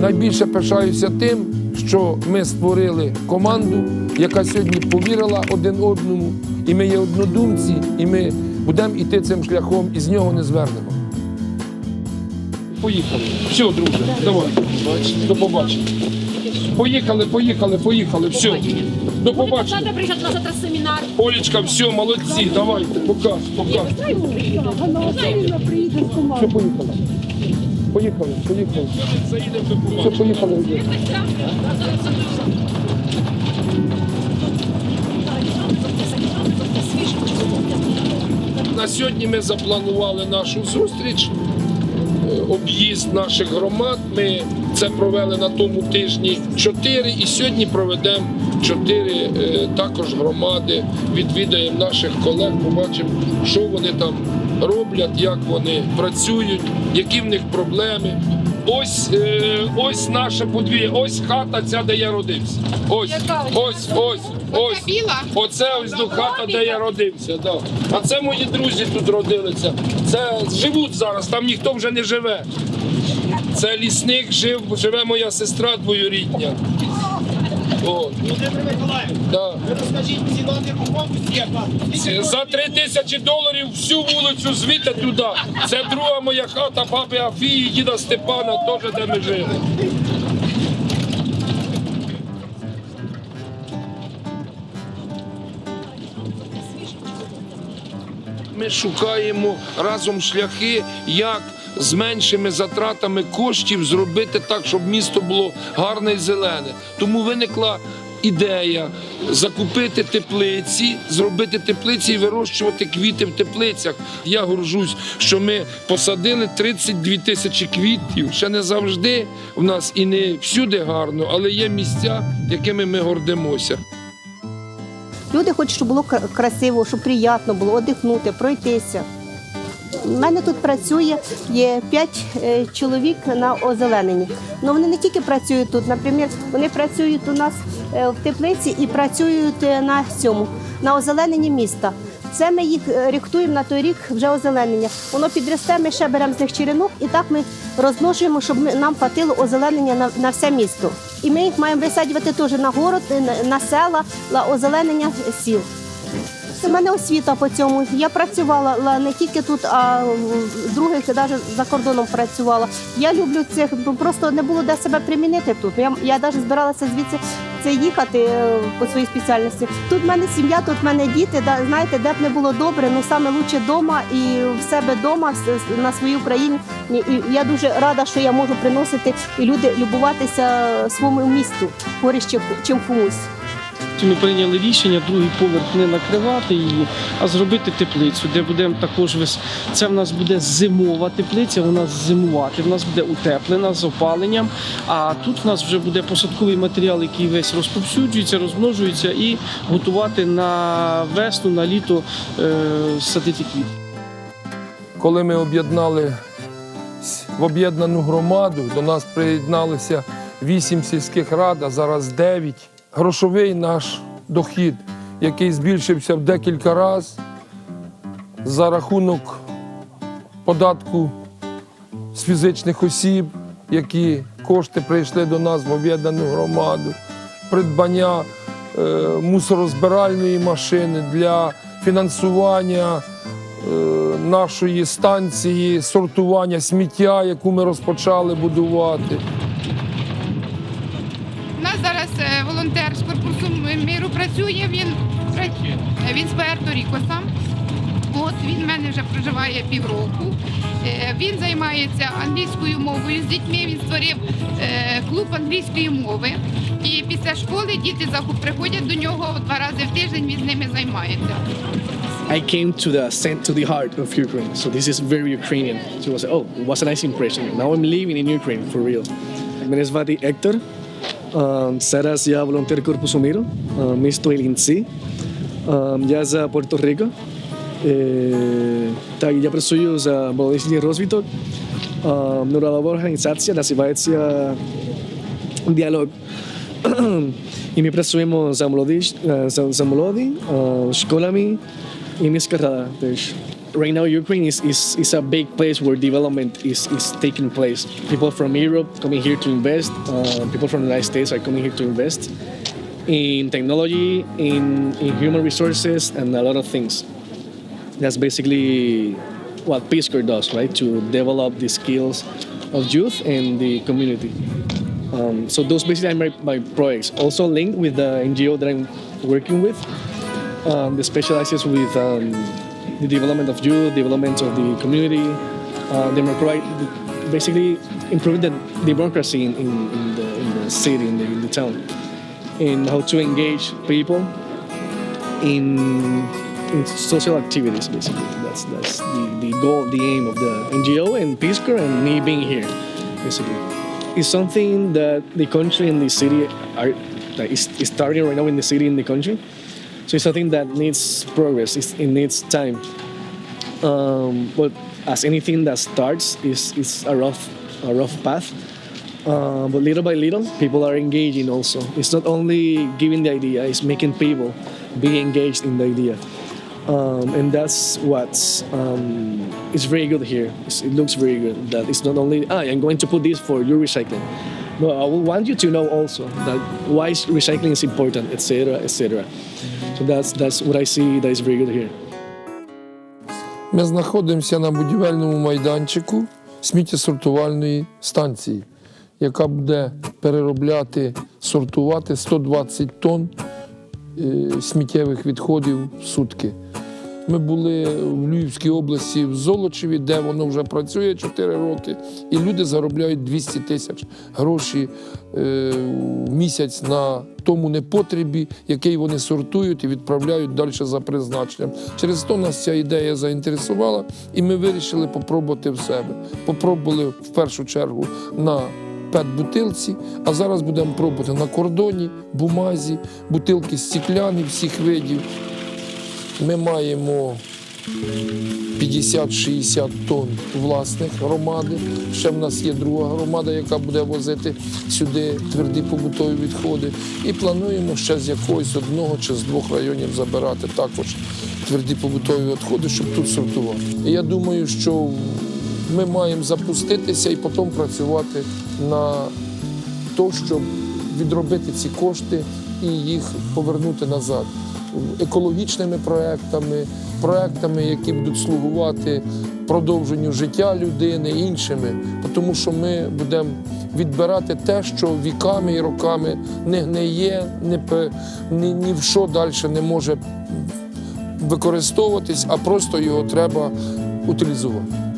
найбільше пишаюся тим, що ми створили команду, яка сьогодні повірила один одному, і ми є однодумці, і ми будемо йти цим шляхом і з нього не звернемо. Поїхали. Все, друже, давай. До побачення. Поїхали, поїхали, поїхали. Все. До побачення. Завтра приїжджати на завтра семінар. Олечка, все, молодці, давайте, покаж, покаж. Все, поїхали. Поїхали, поїхали. Все, поїхали. На сьогодні ми запланували нашу зустріч, е, об'їзд наших громад. Ми це провели на тому тижні чотири, і сьогодні проведемо чотири е, також громади. Відвідаємо наших колег, побачимо, що вони там роблять, як вони працюють, які в них проблеми. Ось, е, ось наше подвір'я, ось хата, ця, де я родився. Ось, ось, ось, ось. Оце ось до хата, де я родився. Да. А це мої друзі тут родилися. Це живуть зараз, там ніхто вже не живе. Це лісник жив, живе моя сестра двоюрідня. От. Володимир Миколаївич, Да. ви розкажіть ціну нерухомості, яка? Скільки За три тисячі доларів всю вулицю звідти туди. Це друга моя хата баби Афії, діда Степана, теж де ми жили. Ми шукаємо разом шляхи, як з меншими затратами коштів зробити так, щоб місто було гарне і зелене. Тому виникла ідея закупити теплиці, зробити теплиці і вирощувати квіти в теплицях. Я горжусь, що ми посадили 32 тисячі квітів. Ще не завжди в нас і не всюди гарно, але є місця, якими ми гордимося. Люди хочуть, щоб було красиво, щоб приємно було одихнути, пройтися. У мене тут працює є п'ять е, чоловік на озелененні. Ну вони не тільки працюють тут, наприклад, вони працюють у нас е, в теплиці і працюють е, на цьому, на озелененні міста. Це ми їх рихтуємо на той рік вже озеленення. Воно підросте, ми ще беремо з них черенок і так ми розмножуємо, щоб нам хватило озеленення на, на все місто. І ми їх маємо висаджувати теж на город, на села, на озеленення сіл. У мене освіта по цьому. Я працювала не тільки тут, а в других навіть за кордоном працювала. Я люблю цих, просто не було де себе примінити тут. Я, я навіть збиралася звідси це їхати е, по своїй спеціальності. Тут в мене сім'я, тут в мене діти. Знаєте, де б не було добре, ну саме лучше вдома і в себе вдома на своїй Україні. І, я дуже рада, що я можу приносити і люди любуватися своєму місту, корище, чим комусь. Ми прийняли рішення другий поверх не накривати її, а зробити теплицю, де будемо також вис... Це в нас буде зимова теплиця, вона зимувати, в нас буде утеплена з опаленням. А тут в нас вже буде посадковий матеріал, який весь розповсюджується, розмножується, і готувати на весну, на літо е... садити квіти. Коли ми об'єднали в об'єднану громаду, до нас приєдналися вісім сільських рад, а зараз дев'ять. Грошовий наш дохід, який збільшився в декілька разів за рахунок податку з фізичних осіб, які кошти прийшли до нас в об'єднану громаду, придбання е, мусорозбиральної машини для фінансування е, нашої станції сортування сміття, яку ми розпочали будувати. Працює. Він. Він з Пуерто-Ріко сам. От він в мене вже проживає півроку. Е, Він займається англійською мовою з дітьми. Він створив е, клуб англійської мови. І після школи діти приходять до нього два рази в тиждень. Він з ними займається. I came to the to the heart of Ukraine. So this is very Ukrainian. So I was like, oh, it was a nice impression. Now I'm living in Ukraine for real. Мене звати Ектор. serás ја voluntario Corpus Uniro, me Елинци, en sí, ya za Puerto Rico, так я працюю за молодіжний розвиток, нурова організація називається «Діалог». І ми працюємо за молоді, за, за молоді, школами и міська рада. Right now Ukraine is, is, is a big place where development is, is taking place. People from Europe coming here to invest. Uh, people from the United States are coming here to invest in technology, in, in human resources, and a lot of things. That's basically what Peace Corps does, right? To develop the skills of youth and the community. Um, so those basically are my, my projects. Also linked with the NGO that I'm working with, um, that specializes with um, the development of youth, development of the community, uh, democrat- basically improving the democracy in, in, in, the, in the city, in the, in the town, and how to engage people in, in social activities. Basically, that's that's the, the goal, the aim of the NGO and Peace Corps and me being here. Basically, it's something that the country and the city are that is, is starting right now in the city in the country. So it's something that needs progress. It's, it needs time. Um, but as anything that starts, is is a rough a rough path. Uh, but little by little, people are engaging also. It's not only giving the idea, it's making people be engaged in the idea. Um, and that's what's um, it's very good here. It's, it looks very good that it's not only ah, I'm going to put this for your recycling. No, I will want you to know also that why recycling is important, etc., etc. That's that's what I see that is very good here. Ми знаходимося на будівельному майданчику сміттєсортувальної станції, яка буде переробляти, сортувати 120 тонн е, сміттєвих відходів в сутки. Ми були в Львівській області в Золочеві, де воно вже працює 4 роки, і люди заробляють 200 тисяч гроші е, в місяць на тому непотребі, який вони сортують і відправляють далі за призначенням. Через то нас ця ідея заінтересувала, і ми вирішили попробувати в себе. Попробували в першу чергу на пет-бутилці, а зараз будемо пробувати на кордоні, бумазі, бутилки стікляні всіх видів. Ми маємо 50-60 тонн власних громади. Ще в нас є друга громада, яка буде возити сюди тверді побутові відходи. І плануємо ще з якогось одного чи з двох районів забирати також тверді побутові відходи, щоб тут сортувати. І я думаю, що ми маємо запуститися і потім працювати на то, щоб відробити ці кошти і їх повернути назад екологічними проектами, проектами, які будуть слугувати продовженню життя людини, іншими, тому що ми будемо відбирати те, що віками і роками не гниє, не, ні, ні в що далі не може використовуватись, а просто його треба утилізувати.